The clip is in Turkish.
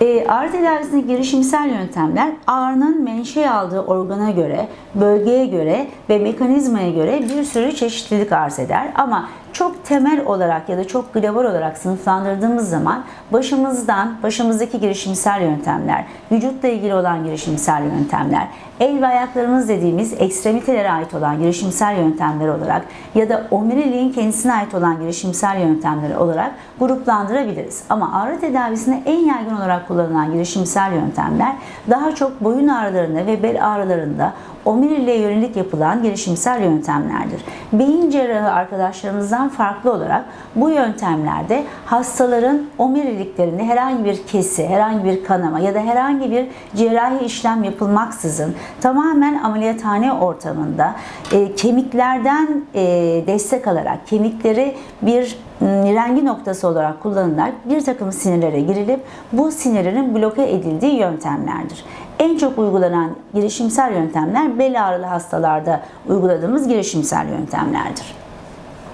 E, ağrı tedavisinde girişimsel yöntemler ağrının menşe aldığı organa göre, bölgeye göre ve mekanizmaya göre bir sürü çeşitlilik arz eder. Ama çok temel olarak ya da çok global olarak sınıflandırdığımız zaman başımızdan, başımızdaki girişimsel yöntemler, vücutla ilgili olan girişimsel yöntemler, el ve ayaklarımız dediğimiz ekstremitelere ait olan girişimsel yöntemler olarak ya da omuriliğin kendisine ait olan girişimsel yöntemler olarak gruplandırabiliriz. Ama ağrı tedavisinde en yaygın olarak kullanılan girişimsel yöntemler daha çok boyun ağrılarında ve bel ağrılarında omuriliğe yönelik yapılan girişimsel yöntemlerdir. Beyin cerrahı arkadaşlarımızdan farklı olarak bu yöntemlerde hastaların omuriliklerinde herhangi bir kesi, herhangi bir kanama ya da herhangi bir cerrahi işlem yapılmaksızın tamamen ameliyathane ortamında e, kemiklerden e, destek alarak kemikleri bir rengi noktası olarak kullanılarak bir takım sinirlere girilip bu sinirlerin bloke edildiği yöntemlerdir. En çok uygulanan girişimsel yöntemler bel ağrılı hastalarda uyguladığımız girişimsel yöntemlerdir.